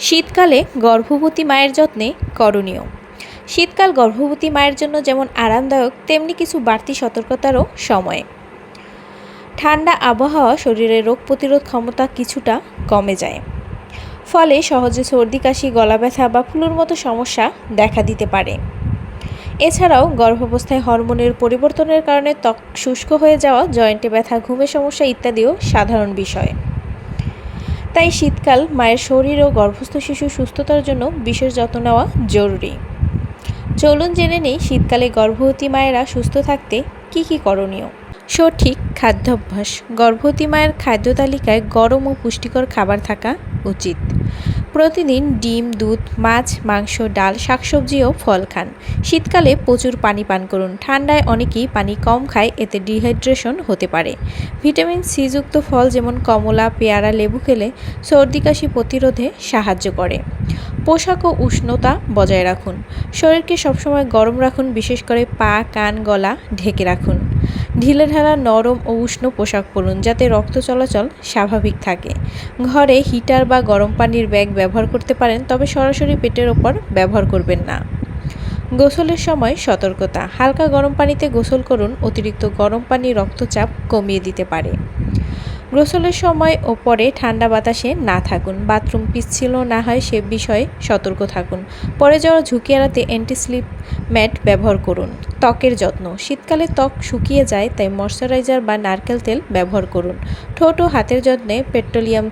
শীতকালে গর্ভবতী মায়ের যত্নে করণীয়। শীতকাল গর্ভবতী মায়ের জন্য যেমন আরামদায়ক, তেমনি কিছু বাড়তি সতর্কতারও সময়। ঠান্ডা আবহাওয়া শরীরের রোগ প্রতিরোধ ক্ষমতা কিছুটা কমে যায়। ফলে সহজে সর্দি, কাশি গলা ব্যথা বা ফ্লুর মতো সমস্যা দেখা দিতে পারে। এছাড়াও গর্ভাবস্থায় হরমোনের পরিবর্তনের কারণে ত্বক শুষ্ক হয়ে যাওয়া, জয়েন্টে ব্যথা, ঘুমের সমস্যা ইত্যাদিও সাধারণ বিষয়। তাই শীতকাল মায়ের শরীর ও গর্ভস্থ শিশু সুস্থতার জন্য বিশেষ যত্ন নেওয়া জরুরি। চলুন জেনে নেই শীতকালে গর্ভবতী মায়েরা সুস্থ থাকতে কি কি করণীয়। সঠিক খাদ্যাভ্যাস। গর্ভবতী মায়ের খাদ্য তালিকায় গরম ও পুষ্টিকর খাবার থাকা উচিত। প্রতিদিন ডিম, দুধ, মাছ, মাংস, ডাল শাকসবজি ও ফল খান। শীতকালে প্রচুর পানি পান করুন। ঠান্ডায় অনেকেই পানি কম খায়, এতে ডিহাইড্রেশন হতে পারে। ভিটামিন সি যুক্ত ফল যেমন কমলা, পেয়ারা, লেবু খেলে সর্দি কাশি প্রতিরোধে সাহায্য করে। পোশাক ও উষ্ণতা বজায় রাখুন। শরীরকে সবসময় গরম রাখুন, বিশেষ করে পা, কান, গলা ঢেকে রাখুন। ঢিলেঢালা নরম ও উষ্ণ পোশাক পরুন যাতে রক্ত চলাচল স্বাভাবিক থাকে। ঘরে হিটার বা গরম পানির ব্যাগ ব্যবহার করতে পারেন, তবে সরাসরি পেটের ওপর ব্যবহার করবেন না। গোসলের সময় সতর্কতা, হালকা গরম পানিতে গোসল করুন, অতিরিক্ত গরম পানি রক্তচাপ কমিয়ে দিতে পারে। গোসলের সময় ও পরে ঠান্ডা বাতাসে না থাকুন, বাথরুম পিচ্ছিল না হয় সে বিষয়ে সতর্ক থাকুন। পরে যাওয়ার ঝুঁকি এড়াতে অ্যান্টিস্লিপ ম্যাট ব্যবহার করুন। ত্বকের যত্ন। শীতকালে ত্বক শুকিয়ে যায়, তাই ময়শ্চারাইজার বা নারকেল তেল ব্যবহার করুন। ঠোঁট ও হাতের যত্নে পেট্রোলিয়াম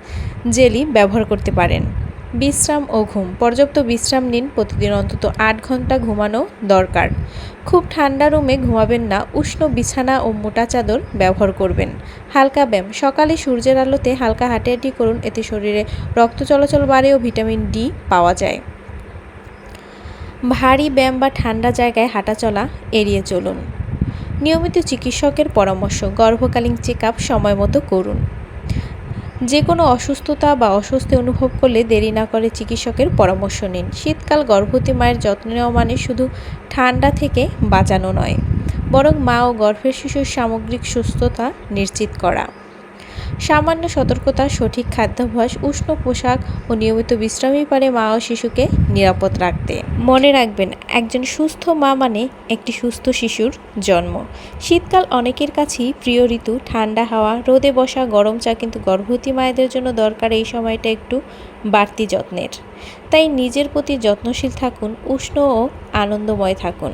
জেলি ব্যবহার করতে পারেন। বিশ্রাম ও ঘুম। পর্যাপ্ত বিশ্রাম নিন প্রতিদিন, অন্তত আট ঘণ্টা ঘুমানো দরকার। খুব ঠান্ডা রুমে ঘুমাবেন না, উষ্ণ বিছানা ও মোটা চাদর ব্যবহার করবেন। হালকা ব্যায়াম। সকালে সূর্যের আলোতে হালকা হাঁটাহাঁটি করুন, এতে শরীরে রক্ত চলাচল বাড়ে ও ভিটামিন ডি পাওয়া যায়। ভারী ব্যায়াম বা ঠান্ডা জায়গায় হাঁটাচলা এড়িয়ে চলুন। নিয়মিত চিকিৎসকের পরামর্শ, গর্ভকালীন চেক আপ সময় মতো করুন। যে কোনো অসুস্থতা বা অস্বস্তি অনুভব করলে দেরি না করে চিকিৎসকের পরামর্শ নিন। শীতকাল গর্ভবতী মায়ের যত্ন নেওয়া মানে শুধু ঠান্ডা থেকে বাঁচানো নয়, বরং মা ও গর্ভের শিশুর সামগ্রিক সুস্থতা নিশ্চিত করা। সামান্য সতর্কতা সঠিক খাদ্যাভ্যাস, উষ্ণ পোশাক ও নিয়মিত বিশ্রামই পারে মা ও শিশুকে নিরাপদ রাখতে। মনে রাখবেন, একজন সুস্থ মা মানে একটি সুস্থ শিশুর জন্ম। শীতকাল অনেকের কাছেই প্রিয় ঋতু। ঠান্ডা হাওয়া, রোদে বসা গরম চা কিন্তু গর্ভবতী মায়েদের জন্য দরকার। এই সময়টা একটু বাড়তি যত্নের। তাই নিজের প্রতি যত্নশীল থাকুন, উষ্ণ ও আনন্দময় থাকুন।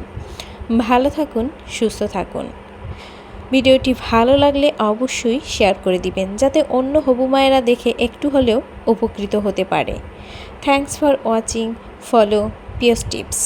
ভালো থাকুন, সুস্থ থাকুন। ভিডিওটি ভালো লাগলে অবশ্যই শেয়ার করে দিবেন, যাতে অন্য হবু মায়েরা দেখে একটু হলেও উপকৃত হতে পারে। Thanks for watching follow PS tips